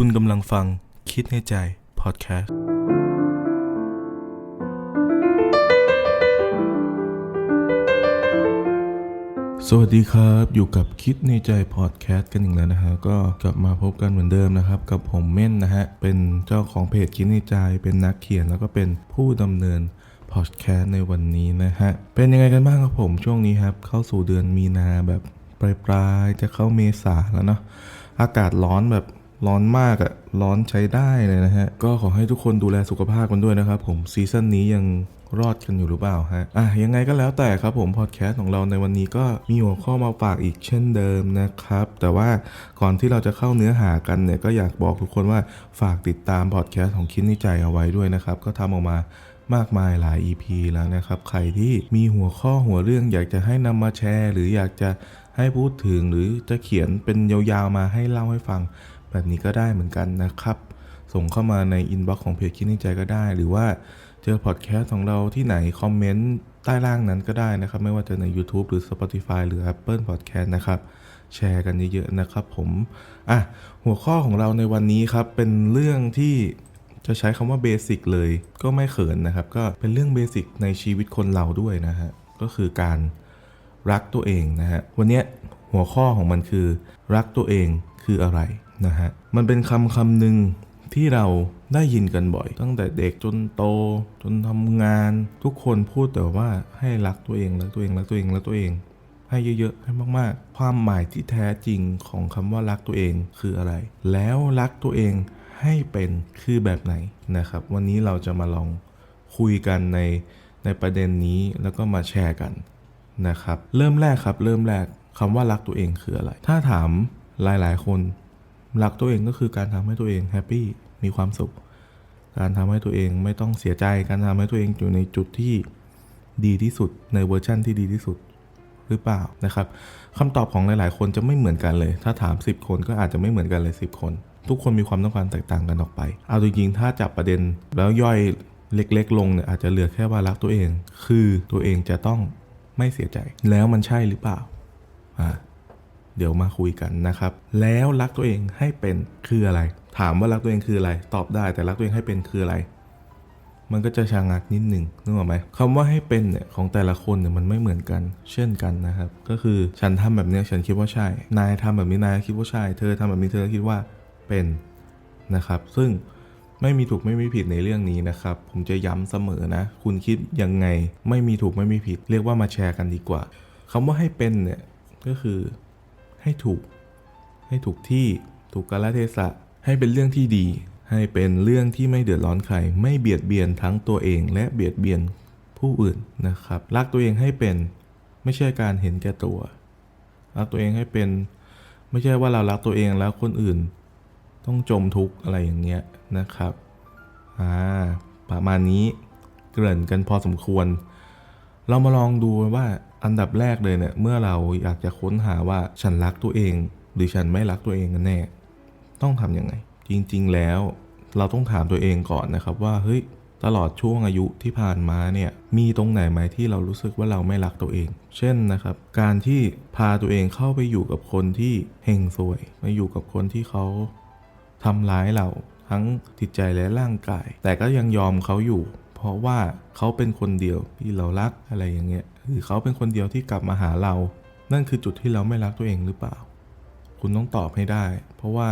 คุณกำลังฟังคิดในใจ พอดแคสต์ สวัสดีครับอยู่กับคิดในใจ พอดแคสต์กันอีกแล้วนะฮะ ก็กลับมาพบกันเหมือนเดิมนะครับ กับผมเม่นนะฮะ เป็นเจ้าของเพจคิดในใจ เป็นนักเขียนแล้วก็เป็นผู้ดำเนินพอดแคสต์ในวันนี้นะฮะ เป็นยังไงกันบ้างครับผมช่วงนี้ครับ เข้าสู่เดือนมีนาแบบปลายๆจะเข้าเมษาแล้วเนาะอากาศร้อนแบบ ร้อนมากอะร้อนใช้ได้เลยนะฮะ ก็ขอให้ทุกคนดูแลสุขภาพกันด้วยนะครับผมซีซั่นนี้ยังรอดกันอยู่หรือเปล่าฮะ อะยังไงก็แล้วแต่ครับผมพอดแคสต์ของเราในวันนี้ก็มีหัวข้อมาฝากอีกเช่นเดิมนะครับ แต่ว่าก่อนที่เราจะเข้าเนื้อหากันเนี่ยก็อยากบอกทุกคนว่าฝากติดตามพอดแคสต์ของคิดในใจเอาไว้ด้วยนะครับ ก็ทำออกมามากมายหลาย EP แล้วนะครับ ใครที่มีหัวข้อหัวเรื่องอยากจะให้นำมาแชร์ หรืออยากจะให้พูดถึงหรือจะเขียนเป็นยาวๆมาให้เล่าให้ฟัง แบบนี้ก็ได้เหมือนกันนะครับ ส่งเข้ามาในอินบ็อกซ์ของเพจคิดในใจก็ได้ หรือว่าเจอพอดแคสต์ของเราที่ไหนคอมเมนต์ใต้ล่างนั้นก็ได้นะครับ ไม่ว่าจะใน YouTube หรือ Spotify หรือ Apple Podcast นะครับ แชร์กันเยอะๆนะครับผมอะหัวข้อของเราในวันนี้ครับ เป็นเรื่องที่จะใช้คำว่าเบสิกเลยก็ไม่เขินนะครับ ก็เป็นเรื่องเบสิกในชีวิตคนเราด้วยนะฮะ ก็คือการรักตัวเองนะฮะ วันนี้หัวข้อของมันคือ รักตัวเองคืออะไร นะฮะมันเป็นคำคำหนึ่งที่เราได้ยินกันบ่อย ตั้งแต่เด็กจนโต จนทำงาน ทุกคนพูดแต่ว่าให้รักตัวเองรักตัวเองรักตัวเองรักตัวเอง ให้เยอะๆให้มากๆ ความหมายที่แท้จริงของคำว่ารักตัวเองคืออะไร แล้วรักตัวเองให้เป็นคือแบบไหนนะครับ วันนี้เราจะมาลองคุยกันในในประเด็นนี้แล้วก็มาแชร์กันนะครับ เริ่มแรกครับ เริ่มแรกคำว่ารักตัวเองคืออะไร ถ้าถามหลายๆ คน รักตัวเองก็คือการทำให้ตัวเองแฮปปี้มีความสุข การทำให้ตัวเองไม่ต้องเสียใจ การทำให้ตัวเองอยู่ในจุดที่ดีที่สุดในเวอร์ชั่นที่ดีที่สุดหรือเปล่านะครับคำตอบของหลาย ๆ คนจะไม่เหมือนกันเลย ถ้าถาม 10 คนก็อาจจะไม่เหมือนกันเลย 10 คน ทุกคนมีความต้องการแตกต่างกันออกไป เอาจริงๆถ้าจับประเด็นแล้วย่อยเล็ก ๆ ลงเนี่ยอาจจะเหลือแค่ว่ารักตัวเอง คือตัวเองจะต้องไม่เสียใจ แล้วมันใช่หรือเปล่าอ่า เดี๋ยวมาคุยกันนะครับ แล้วรักตัวเองให้เป็นคืออะไร ถามว่ารักตัวเองคืออะไร ตอบได้แต่รักตัวเองให้เป็นคืออะไร มันก็จะชางักนิดหนึ่งนึกออกไหมคำว่าให้เป็นเนี่ยของแต่ละคนเนี่ยมันไม่เหมือนกัน เช่นกันนะครับ ก็คือฉันทำแบบนี้ฉันคิดว่าใช่ นายทำแบบนี้นายคิดว่าใช่ เธอทำแบบนี้เธอคิดว่าเป็นนะครับ ซึ่งไม่มีถูกไม่มีผิดในเรื่องนี้นะครับ ผมจะย้ำเสมอนะ คุณคิดยังไงไม่มีถูกไม่มีผิด เรียกว่ามาแชร์กันดีกว่าคำว่าให้เป็นเนี่ยก็คือ ให้ถูก ให้ถูกที่ถูกกาลเทศะ ให้เป็นเรื่องที่ดี ให้เป็นเรื่องที่ไม่เดือดร้อนใคร ไม่เบียดเบียนทั้งตัวเอง และเบียดเบียนผู้อื่นนะครับ รักตัวเองให้เป็นไม่ใช่การเห็นแก่ตัว รักตัวเองให้เป็น ไม่ใช่ว่าเรารักตัวเองแล้วคนอื่น ต้องจมทุกข์อะไรอย่างเงี้ยนะครับอ่าประมาณนี้เกริ่นกันพอสมควร เรามาลองดูว่าอันดับแรกเลยเนี่ยเมื่อเราอยากจะค้นหาว่าฉันรักตัวเอง หรือฉันไม่รักตัวเองกันแน่ ต้องทำยังไง จริงๆแล้ว เราต้องถามตัวเองก่อนนะครับว่าเฮ้ยตลอดช่วงอายุที่ผ่านมาเนี่ยมีตรงไหนไหมที่เรารู้สึกว่าเราไม่รักตัวเอง เช่นนะครับ การที่พาตัวเองเข้าไปอยู่กับคนที่เฮงซวยมาอยู่กับคนที่เขาทำร้ายเราทั้งจิตใจและร่างกาย แต่ก็ยังยอมเขาอยู่ เพราะว่าเขาเป็นคนเดียวที่เรารักอะไรอย่างเงี้ยหรือเขาเป็นคนเดียวที่กลับมาหาเรา นั่นคือจุดที่เราไม่รักตัวเองหรือเปล่า คุณต้องตอบให้ได้ เพราะว่า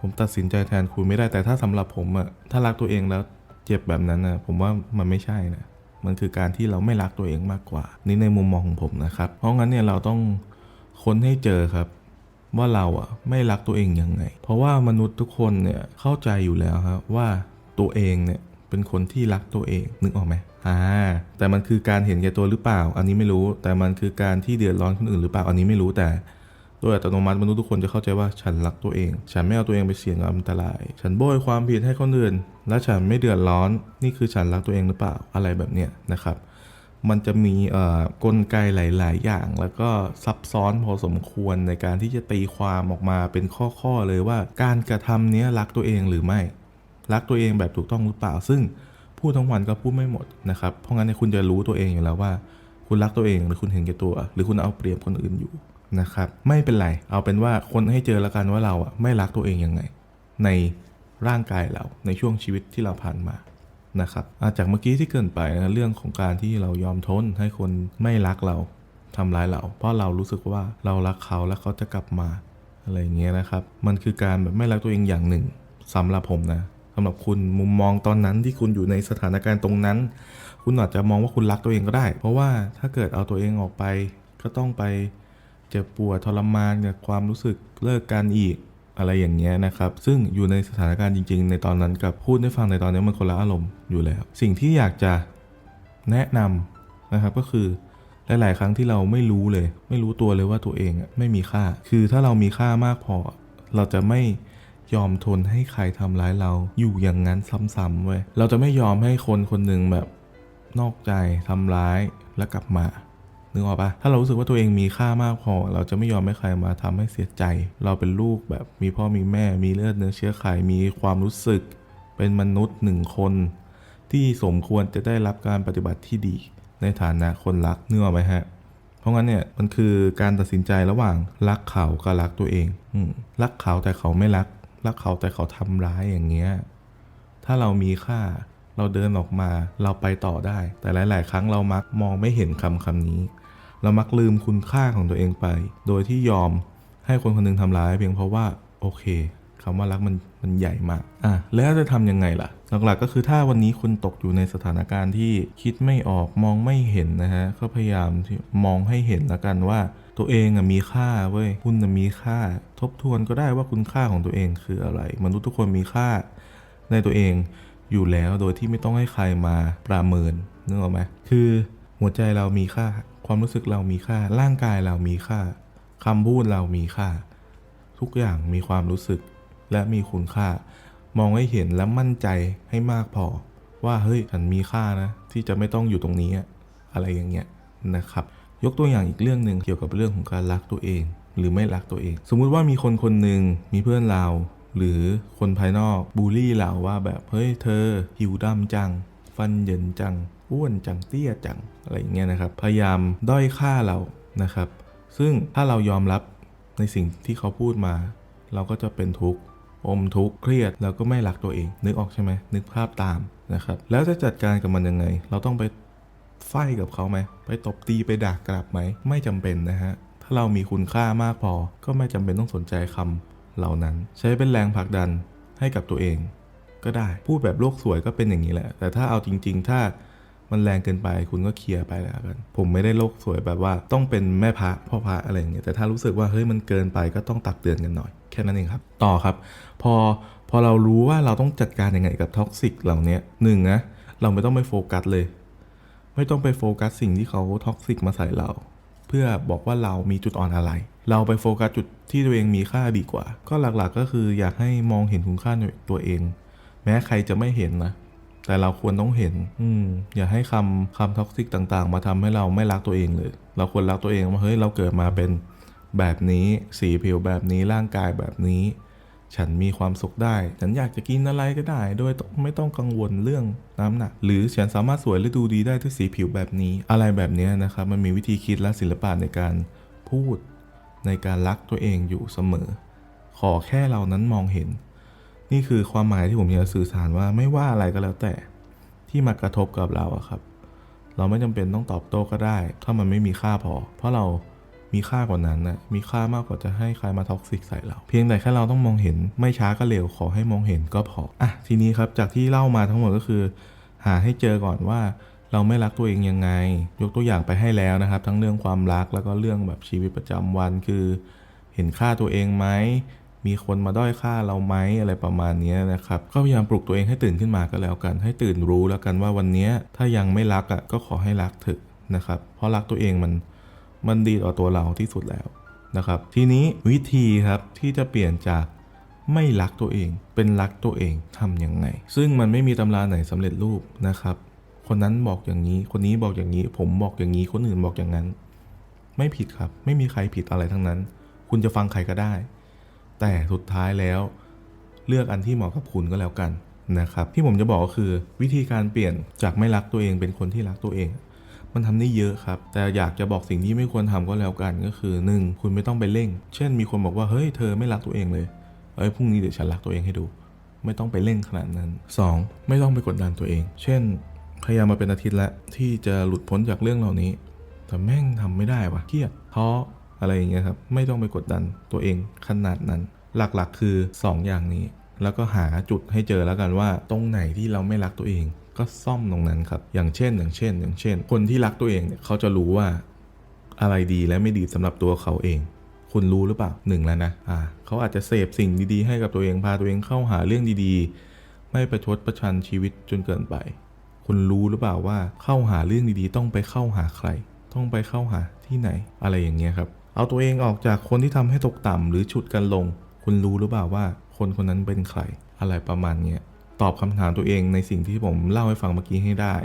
ผมตัดสินใจแทนคุณไม่ได้แต่ถ้าสำหรับผมอะถ้ารักตัวเองแล้วเจ็บแบบนั้นนะผมว่ามันไม่ใช่นะมันคือการที่เราไม่รักตัวเองมากกว่า นี่ในมุมมองของผมนะครับ เพราะงั้นเนี่ยเราต้องค้นให้เจอครับ ว่าเราอะไม่รักตัวเองยังไง เพราะว่ามนุษย์ทุกคนเนี่ยเข้าใจอยู่แล้วครับว่าตัวเองเนี่ย เป็นคนที่รักตัวเองนึกออกไหมอ่าแต่มันคือการเห็นแก่ตัวหรือเปล่า อันนี้ไม่รู้ แต่มันคือการที่เดือดร้อนคนอื่นหรือเปล่าอันนี้ไม่รู้แต่โดยอัตโนมัติมนุษย์ทุกคนจะเข้าใจว่าฉันรักตัวเอง ฉันไม่เอาตัวเองไปเสี่ยงกับอันตราย ฉันโบยความผิดให้คนอื่น และฉันไม่เดือดร้อน นี่คือฉันรักตัวเองหรือเปล่า อะไรแบบเนี้ยนะครับ มันจะมีเอ่อกลไกหลาย ๆ อย่าง แล้วก็ซับซ้อนพอสมควรในการที่จะตีความออกมาเป็นข้อ ๆ เลยว่า การกระทำนี้รักตัวเองหรือไม่ รักตัวเองแบบถูกต้องหรือเปล่า ซึ่งพูดทั้งวันก็พูดไม่หมดนะครับ เพราะงั้นคุณจะรู้ตัวเองอยู่แล้วว่า คุณรักตัวเองหรือคุณเห็นแก่ตัว หรือคุณเอาเปรียบคนอื่นอยู่นะครับ ไม่เป็นไร เอาเป็นว่าคนให้เจอแล้วกันว่าเราอะไม่รักตัวเองยังไง ในร่างกายเราในช่วงชีวิตที่เราผ่านมานะครับาจากเมื่อกี้ที่เกินไปนะเรื่องของการที่เรายอมทนให้คนไม่รักเราทำร้ายเรา เพราะเรารู้สึกว่าเรารักเขาแล้วเขาจะกลับมาอะไรอย่างเงี้ยนะครับ มันคือการแบบไม่รักตัวเองอย่างหนึ่งสำหรับผมนะ สำหรับคุณมุมมองตอนนั้นที่คุณอยู่ในสถานการณ์ตรงนั้น คุณอาจจะมองว่าคุณรักตัวเองก็ได้ เพราะว่าถ้าเกิดเอาตัวเองออกไป ก็ต้องไปเจ็บปวดทรมานกับความรู้สึกเลิกกันอีกอะไรอย่างเงี้ยนะครับ ซึ่งอยู่ในสถานการณ์จริง ๆ ในตอนนั้นกับพูดให้ฟังในตอนนี้มันคนละอารมณ์อยู่แล้ว สิ่งที่อยากจะแนะนำนะครับก็คือหลาย ๆ ครั้งที่เราไม่รู้เลย ไม่รู้ตัวเลยว่าตัวเองไม่มีค่า คือถ้าเรามีค่ามากพอ เราจะไม่ ยอมทนให้ใครทำร้ายเราอยู่อย่างนั้นซ้ำๆเว้ยเราจะไม่ยอมให้คนคนหนึ่งแบบนอกใจทำร้ายแล้วกลับมานึกออกปะถ้าเรารู้สึกว่าตัวเองมีค่ามากพอ เราจะไม่ยอมให้ใครมาทำให้เสียใจ เราเป็นลูกแบบมีพ่อมีแม่ มีเลือดเนื้อเชื้อไข มีความรู้สึก เป็นมนุษย์หนึ่งคน ที่สมควรจะได้รับการปฏิบัติที่ดี ในฐานะคนรักเนึกอไหมฮะ เพราะงั้นเนี่ยมันคือการตัดสินใจระหว่างรักเขากับรักตัวเองอืรักเขาแต่เขาไม่รัก รักเขาแต่เขาทำร้ายอย่างเงี้ย ถ้าเรามีค่าเราเดินออกมาเราไปต่อได้ แต่หลาย ๆ ครั้งเรามักมองไม่เห็นคำคำนี้ เรามักลืมคุณค่าของตัวเองไป โดยที่ยอมให้คนคนหนึงทำร้ายเพียงเพราะว่าโอเคคำว่ารักมันมันใหญ่มากอะแล้วจะทำยังไงล่ะ หลักๆก็คือถ้าวันนี้คุณตกอยู่ในสถานการณ์ที่คิดไม่ออกมองไม่เห็นนะฮะก็พยายามที่มองให้เห็นละกันว่า ตัวเองอะมีค่าเว้ยคุณอะมีค่า ทบทวนก็ได้ว่าคุณค่าของตัวเองคืออะไรมนุษย์ทุกคนมีค่า ในตัวเองอยู่แล้วโดยที่ไม่ต้องให้ใครมาประเมินนึกออกไหมคือหัวใจเรามีค่า ความรู้สึกเรามีค่า ร่างกายเรามีค่าคำพูดเรามีค่า ทุกอย่างมีความรู้สึกและมีคุณค่า มองให้เห็นและมั่นใจให้มากพอ ว่าเฮ้ยฉันมีค่านะ ที่จะไม่ต้องอยู่ตรงนี้ อะไรอย่างเงี้ยนะครับ ยกตัวอย่างอีกเรื่องหนึ่งเกี่ยวกับเรื่องของการรักตัวเอง หรือไม่รักตัวเอง สมมุติว่ามีคนคนหนึ่งมีเพื่อนเรา หรือคนภายนอกบูลลี่เราว่าแบบเฮ้ยเธอหิวดำจัง ฟันเยินจังอ้วนจังเตี้ยจังอะไรอย่างเงี้ยนะครับ พยายามด้อยค่าเรานะครับ ซึ่งถ้าเรายอมรับในสิ่งที่เขาพูดมา เราก็จะเป็นทุกข์อมทุกข์เครียดแล้วก็ไม่รักตัวเอง นึกออกใช่ไหมนึกภาพตามนะครับ แล้วจะจัดการกับมันยังไง เราต้องไป ไฟกับเขาไหม ไปตบตีไปด่ากลับไหม ไม่จำเป็นนะฮะ ถ้าเรามีคุณค่ามากพอ ก็ไม่จำเป็นต้องสนใจคำเหล่านั้น ใช้เป็นแรงผลักดันให้กับตัวเอง ก็ได้ พูดแบบโลกสวยก็เป็นอย่างนี้แหละ แต่ถ้าเอาจริง ๆ ถ้ามันแรงเกินไปคุณก็เคลียร์ไปแล้วกัน ผมไม่ได้โลกสวยแบบว่าต้องเป็นแม่พระพ่อพระอะไรอย่างเงี้ย แต่ถ้ารู้สึกว่าเฮ้ยมันเกินไปก็ต้องตักเตือนกันหน่อย แค่นั้นเองครับ ต่อครับ พอพอเรารู้ว่าเราต้องจัดการยังไงกับท็อกซิกเหล่านี้หนึ่งนะเราไม่ต้องไปโฟกัสเลย ไม่ต้องไปโฟกัสสิ่งที่เขาท็อกซิกมาใส่เรา เพื่อบอกว่าเรามีจุดอ่อนอะไร เราไปโฟกัสจุดที่ตัวเองมีค่าดีกว่า ก็หลักๆก็คืออยากให้มองเห็นคุณค่าในตัวเอง แม้ใครจะไม่เห็นนะแต่เราควรต้องเห็น อืม อย่าให้คำคำท็อกซิกต่างๆ มาทำให้เราไม่รักตัวเองเลย เราควรรักตัวเองว่าเฮ้ยเราเกิดมาเป็นแบบนี้ สีผิวแบบนี้ ร่างกายแบบนี้ ฉันมีความสุขได้ ฉันอยากจะกินอะไรก็ได้ โดยไม่ต้องกังวลเรื่องน้ำหนัก หรือฉันสามารถสวยและดูดีได้ด้วยสีผิวแบบนี้ อะไรแบบนี้นะครับ มันมีวิธีคิดและศิลปะในการพูด ในการรักตัวเองอยู่เสมอ ขอแค่เรานั้นมองเห็น นี่คือความหมายที่ผมอยากสื่อสารว่าไม่ว่าอะไรก็แล้วแต่ที่มากระทบกับเราอะครับ เราไม่จำเป็นต้องตอบโต้ก็ได้ ถ้ามันไม่มีค่าพอ เพราะเรา มีค่ากว่านั้นนะมีค่ามากกว่าจะให้ใครมาท็อกซิกใส่เรา เพียงแต่แค่เราต้องมองเห็นไม่ช้าก็เร็วขอให้มองเห็นก็พออะทีนี้ครับจากที่เล่ามาทั้งหมดก็คือ หาให้เจอก่อนว่าเราไม่รักตัวเองยังไง ยกตัวอย่างไปให้แล้วนะครับ ทั้งเรื่องความรักแล้วก็เรื่องแบบชีวิตประจำวันคือ เห็นค่าตัวเองไหมมีคนมาด้อยค่าเราไหมอะไรประมาณนี้นะครับก็พยายามปลุกตัวเองให้ตื่นขึ้นมาก็แล้วกัน ให้ตื่นรู้แล้วกันว่าวันนี้ถ้ายังไม่รักอะก็ขอให้รักเถอะนะครับเพราะรักตัวเองมัน มันดีต่อตัวเราที่สุดแล้วนะครับ ทีนี้วิธีครับที่จะเปลี่ยนจากไม่รักตัวเองเป็นรักตัวเองทำยังไง ซึ่งมันไม่มีตำราไหนสำเร็จรูปนะครับ คนนั้นบอกอย่างนี้ คนนี้บอกอย่างนี้ ผมบอกอย่างนี้ คนอื่นบอกอย่างนั้น ไม่ผิดครับ ไม่มีใครผิดอะไรทั้งนั้น คุณจะฟังใครก็ได้ แต่สุดท้ายแล้วเลือกอันที่เหมาะกับคุณก็แล้วกันนะครับ ที่ผมจะบอกก็คือวิธีการเปลี่ยนจากไม่รักตัวเองเป็นคนที่รักตัวเอง มันทำได้เยอะครับ แต่อยากจะบอกสิ่งที่ไม่ควรทำก็แล้วกันก็คือหนึ่งคุณไม่ต้องไปเร่ง เช่นมีคนบอกว่าเฮ้ยเธอไม่รักตัวเองเลยเอ้ยพรุ่งนี้เดี๋ยวฉันรักตัวเองให้ดู ไม่ต้องไปเร่งขนาดนั้น 2. ไม่ต้องไปกดดันตัวเอง เช่น พยายามมาเป็นอาทิตย์แล้วที่จะหลุดพ้นจากเรื่องเหล่านี้ แต่แม่งทำไม่ได้วะเครียดท้ออะไรอย่างเงี้ยครับไม่ต้องไปกดดันตัวเองขนาดนั้น หลักๆคือ 2 อย่างนี้ แล้วก็หาจุดให้เจอแล้วกันว่าตรงไหนที่เราไม่รักตัวเอง ก็ซ่อมตรงนั้นครับ อย่างเช่น อย่างเช่น อย่างเช่น คนที่รักตัวเองเนี่ยเขาจะรู้ว่าอะไรดีและไม่ดีสำหรับตัวเขาเอง คุณรู้หรือเปล่าหนึ่งแล้วนะอ่าเขาอาจจะเสพสิ่งดีๆ ให้กับตัวเองพาตัวเองเข้าหาเรื่องดีๆ ไม่ประชดประชันชีวิตจนเกินไป คุณรู้หรือเปล่าว่าเข้าหาเรื่องดีๆ ต้องไปเข้าหาใคร ต้องไปเข้าหาที่ไหน อะไรอย่างเงี้ยครับ เอาตัวเองออกจากคนที่ทำให้ตกต่ำหรือฉุดกันลง คุณรู้หรือเปล่าว่า คนคนนั้นเป็นใคร อะไรประมาณเนี้ย ตอบคำถามตัวเองในสิ่งที่ผมเล่าให้ฟังเมื่อกี้ให้ได้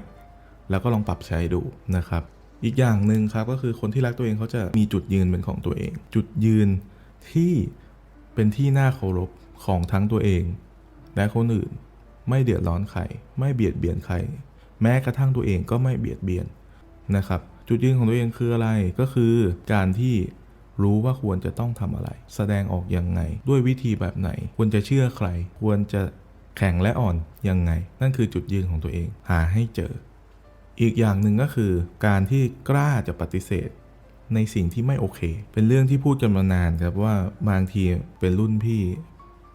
แล้วก็ลองปรับใช้ดูนะครับ อีกอย่างหนึ่งครับก็คือคนที่รักตัวเองเขาจะมีจุดยืนเป็นของตัวเอง จุดยืนที่เป็นที่น่าเคารพของทั้งตัวเอง และคนอื่นไม่เดือดร้อนใครไม่เบียดเบียนใคร แม้กระทั่งตัวเองก็ไม่เบียดเบียนนะครับ จุดยืนของตัวเองคืออะไรก็คือการที่รู้ว่าควรจะต้องทำอะไร แสดงออกยังไง ด้วยวิธีแบบไหน ควรจะเชื่อใคร ควรจะ แข็งและอ่อนยังไง นั่นคือจุดยืนของตัวเอง หาให้เจอ อีกอย่างหนึ่งก็คือ การที่กล้าจะปฏิเสธ ในสิ่งที่ไม่โอเค เป็นเรื่องที่พูดกันมานานครับว่าบางทีเป็นรุ่นพี่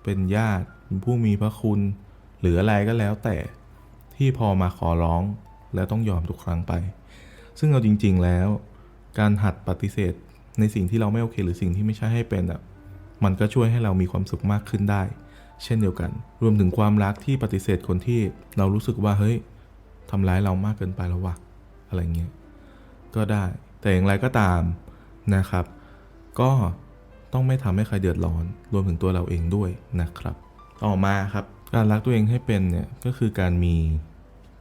เป็นญาติผู้มีพระคุณ หรืออะไรก็แล้วแต่ที่พอมาขอร้องแล้วต้องยอมทุกครั้งไป ซึ่งเอาจริง ๆแล้ว การหัดปฏิเสธในสิ่งที่เราไม่โอเค หรือสิ่งที่ไม่ใช่ให้เป็นอะมันก็ช่วยให้เรามีความสุขมากขึ้นได้ เช่นเดียวกัน รวมถึงความรักที่ปฏิเสธคนที่เรารู้สึกว่าเฮ้ยทำร้ายเรามากเกินไปแล้ววะอะไรเงี้ยก็ได้แต่อย่างไรก็ตามนะครับ ก็ต้องไม่ทำให้ใครเดือดร้อน รวมถึงตัวเราเองด้วยนะครับ ต่อมาครับ การรักตัวเองให้เป็นเนี่ยก็คือการมี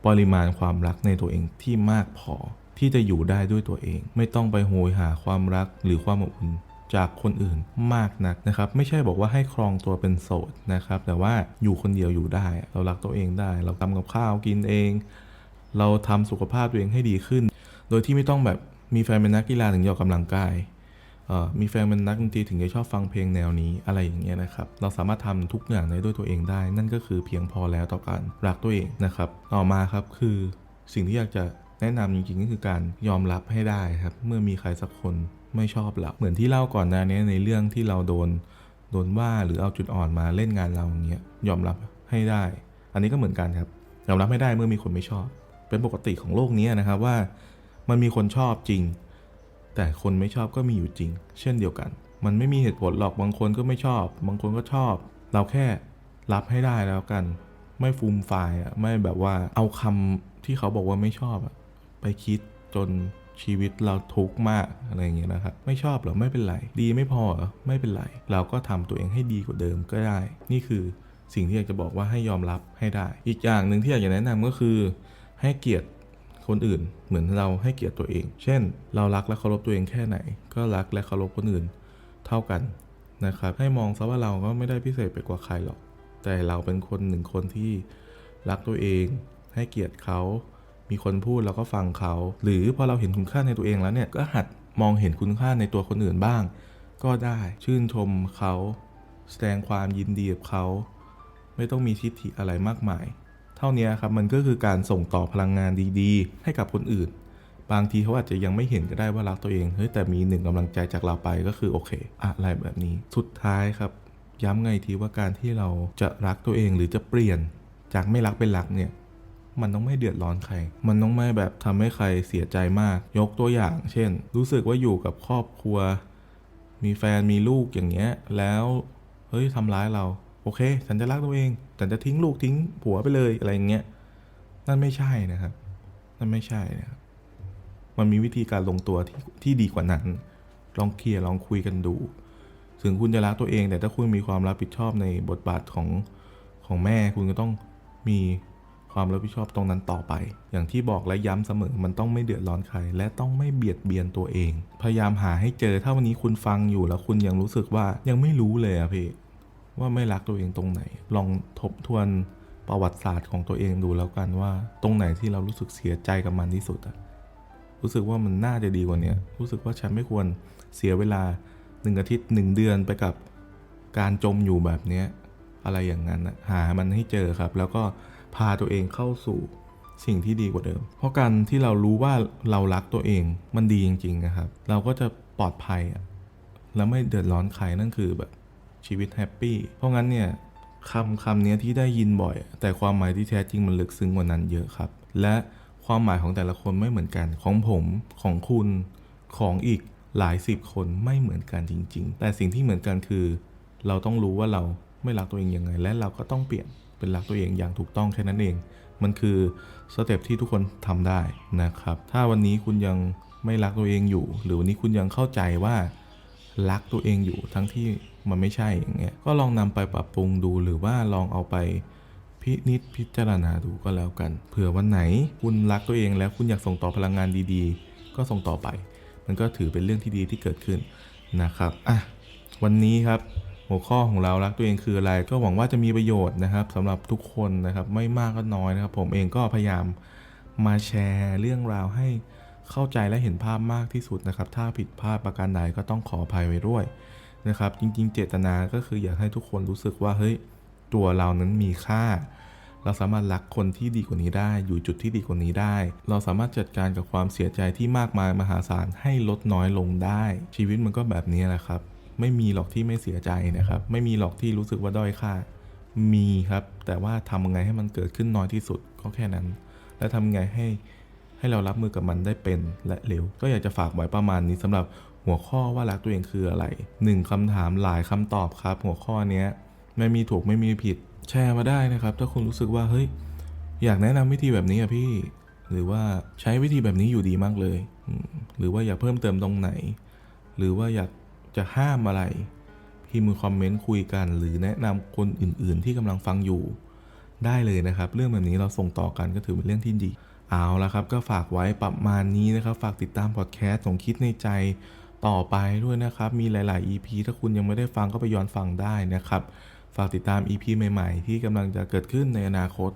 ปริมาณความรักในตัวเองที่มากพอที่จะอยู่ได้ด้วยตัวเอง ไม่ต้องไปโหยหาความรักหรือความอบอุ่น จากคนอื่นมากนักนะครับ ไม่ใช่บอกว่าให้ครองตัวเป็นโสดนะครับ แต่ว่าอยู่คนเดียวอยู่ได้ เรารักตัวเองได้ เราทำกับข้าวกินเอง เราทำสุขภาพตัวเองให้ดีขึ้น โดยที่ไม่ต้องแบบมีแฟนเป็นนักกีฬาถึงจะออกกำลังกายมีแฟนเป็นนักดนตรีถึงจะชอบฟังเพลงแนวนี้อะไรอย่างเงี้ยนะครับ เราสามารถทำทุกอย่างได้ด้วยตัวเองได้ นั่นก็คือเพียงพอแล้วต่อการรักตัวเองนะครับ ต่อมาครับคือสิ่งที่อยากจะแนะนำจริงๆก็คือการยอมรับให้ได้ครับ เมื่อมีใครสักคน ไม่ชอบเราเหมือนที่เล่าก่อนหน้านี้ในเรื่องที่เราโดนโดนว่าหรือเอาจุดอ่อนมาเล่นงานเราอย่างเงี้ยยอมรับให้ได้ อันนี้ก็เหมือนกันครับยอมรับให้ได้เมื่อมีคนไม่ชอบ เป็นปกติของโลกนี้นะครับว่า มันมีคนชอบจริง แต่คนไม่ชอบก็มีอยู่จริง เช่นเดียวกัน มันไม่มีเหตุผลหรอกบางคนก็ไม่ชอบ บางคนก็ชอบ เราแค่รับให้ได้แล้วกัน ไม่ฟูมฟายอะไม่แบบว่าเอาคำที่เขาบอกว่าไม่ชอบอะไปคิดจน ชีวิตเราทุกข์มากอะไรอย่างเงี้ยนะครับ ไม่ชอบหรอไม่เป็นไร ดีไม่พอหรอไม่เป็นไร เราก็ทำตัวเองให้ดีกว่าเดิมก็ได้ นี่คือสิ่งที่อยากจะบอกว่าให้ยอมรับให้ได้ อีกอย่างหนึ่งที่อยากจะแนะนำก็คือ ให้เกียรติคนอื่น เหมือนเราให้เกียรติตัวเอง เช่น เรารักและเคารพตัวเองแค่ไหน ก็รักและเคารพคนอื่น เท่ากันนะครับ ให้มองซะว่าเราก็ไม่ได้พิเศษไปกว่าใครหรอก แต่เราเป็นคนหนึ่งคนที่รักตัวเอง ให้เกียรติเขา มีคนพูดเราก็ฟังเขา หรือพอเราเห็นคุณค่าในตัวเองแล้วเนี่ยก็หัดมองเห็นคุณค่าในตัวคนอื่นบ้าง ก็ได้ชื่นชมเขา แสดงความยินดีกับเขา ไม่ต้องมีทิฏฐิอะไรมากมาย เท่านี้ครับมันก็คือการส่งต่อพลังงานดีๆ ให้กับคนอื่น บางทีเขาอาจจะยังไม่เห็นก็ได้ว่ารักตัวเองเฮ้ยแต่มีหนึ่งกำลังใจจากเราไปก็คือโอเค อะไรแบบนี้สุดท้ายครับ ย้ำไงทีว่าการที่เราจะรักตัวเองหรือจะเปลี่ยนจากไม่รักเป็นรักเนี่ย มันต้องไม่เดือดร้อนใคร มันต้องไม่แบบทำให้ใครเสียใจมาก ยกตัวอย่าง เช่น รู้สึกว่าอยู่กับครอบครัว มีแฟนมีลูกอย่างเงี้ย แล้วเฮ้ยทำร้ายเรา โอเค ฉันจะรักตัวเอง ฉันจะทิ้งลูกทิ้งผัวไปเลยอะไรอย่างเงี้ย นั่นไม่ใช่นะครับ นั่นไม่ใช่นะครับ มันมีวิธีการลงตัวที่ที่ดีกว่านั้น ลองเคลียร์ลองคุยกันดู ถึงคุณจะรักตัวเอง แต่ถ้าคุณมีความรับผิดชอบในบทบาทของของแม่คุณก็ต้องมี ความรับผิดชอบตรงนั้นต่อไป อย่างที่บอกและย้ำเสมอมันต้องไม่เดือดร้อนใคร และต้องไม่เบียดเบียนตัวเอง พยายามหาให้เจอถ้าวันนี้คุณฟังอยู่แล้วคุณยังรู้สึกว่ายังไม่รู้เลยอะพี่ว่าไม่รักตัวเองตรงไหน ลองทบทวนประวัติศาสตร์ของตัวเองดูแล้วกันว่า ตรงไหนที่เรารู้สึกเสียใจกับมันที่สุดอะรู้สึกว่ามันน่าจะดีกว่านี้รู้สึกว่าฉันไม่ควรเสียเวลาหนึ่งอาทิตย์หนึ่งเดือนไปกับการจมอยู่แบบนี้อะไรอย่างนั้นนะหามันให้เจอครับ แล้วก็ พาตัวเองเข้าสู่สิ่งที่ดีกว่าเดิม เพราะการที่เรารู้ว่าเรารักตัวเองมันดีจริง ๆ นะครับ เราก็จะปลอดภัยแล้วไม่เดือดร้อนใครนั่นคือแบบชีวิตแฮปปี้ เพราะงั้นเนี่ยคำคำเนี้ยที่ได้ยินบ่อย แต่ความหมายที่แท้จริงมันลึกซึ้งกว่านั้นเยอะครับ และความหมายของแต่ละคนไม่เหมือนกันของผมของคุณของอีกหลายสิบคนไม่เหมือนกันจริง ๆ แต่สิ่งที่เหมือนกันคือ เราต้องรู้ว่าเราไม่รักตัวเองยังไง และเราก็ต้องเปลี่ยน เป็นรักตัวเองอย่างถูกต้องแค่นั้นเอง มันคือสเต็ปที่ทุกคนทำได้นะครับ ถ้าวันนี้คุณยังไม่รักตัวเองอยู่ หรือวันนี้คุณยังเข้าใจว่ารักตัวเองอยู่ทั้งที่มันไม่ใช่อย่างเงี้ย ก็ลองนำไปปรับปรุงดูหรือว่าลองเอาไปพินิจพิจารณาดูก็แล้วกัน เผื่อวันไหนคุณรักตัวเองแล้วคุณอยากส่งต่อพลังงานดีๆ ก็ส่งต่อไป มันก็ถือเป็นเรื่องที่ดีที่เกิดขึ้นนะครับ อะ วันนี้ครับ หัวข้อของเรารักตัวเองคืออะไร ก็หวังว่าจะมีประโยชน์นะครับสำหรับทุกคนนะครับไม่มากก็น้อยนะครับ ผมเองก็พยายามมาแชร์เรื่องราวให้เข้าใจและเห็นภาพมากที่สุดนะครับ ถ้าผิดพลาดประการใดก็ต้องขออภัยไว้ด้วยนะครับ จริงๆ เจตนาก็คืออยากให้ทุกคนรู้สึกว่าเฮ้ยตัวเรานั้นมีค่า เราสามารถรักคนที่ดีกว่านี้ได้ อยู่จุดที่ดีกว่านี้ได้ เราสามารถจัดการกับความเสียใจที่มากมายมหาศาลให้ลดน้อยลงได้ ชีวิตมันก็แบบนี้แหละครับ ไม่มีหรอกที่ไม่เสียใจนะครับ ไม่มีหรอกที่รู้สึกว่าด้อยค่า มีครับ แต่ว่าทำยังไงให้มันเกิดขึ้นน้อยที่สุดก็แค่นั้น และทำยังไงให้ให้เรารับมือกับมันได้เป็นและเร็ว ก็อยากจะฝากไว้ประมาณนี้สำหรับหัวข้อว่ารักตัวเองคืออะไรหนึ่งคำถามหลายคำตอบครับ หัวข้อนี้ไม่มีถูกไม่มีผิด แชร์มาได้นะครับ ถ้าคุณรู้สึกว่าเฮ้ยอยากแนะนำวิธีแบบนี้อะพี่ หรือว่าใช้วิธีแบบนี้อยู่ดีมากเลย หรือว่าอยากเพิ่มเติมตรงไหน หรือว่าอยาก จะห้ามอะไร พิมพ์คอมเมนต์คุยกัน หรือแนะนำคนอื่น ๆ ที่กำลังฟังอยู่ ได้เลยนะครับ เรื่องแบบนี้เราส่งต่อกันก็ถือเป็นเรื่องที่ดีเอาละครับ ก็ฝากไว้ประมาณนี้นะครับ ฝากติดตามพอดแคสต์ของคิดในใจต่อไปด้วยนะครับ มีหลาย ๆ EP ถ้าคุณยังไม่ได้ฟังก็ไปย้อนฟังได้นะครับ ฝากติดตาม EP ใหม่ ๆ ที่กำลังจะเกิดขึ้นในอนาคต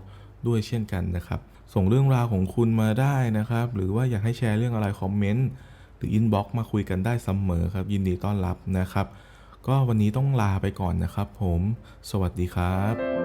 ด้วยเช่นกันนะครับ ส่งเรื่องราวของคุณมาได้นะครับ หรือว่าอยากให้แชร์เรื่องอะไรคอมเมนต์ รืออินบ็อกซ์มาคุยกันได้เสมอครับ ยินดีต้อนรับนะครับ ก็วันนี้ต้องลาไปก่อนนะครับผม สวัสดีครับ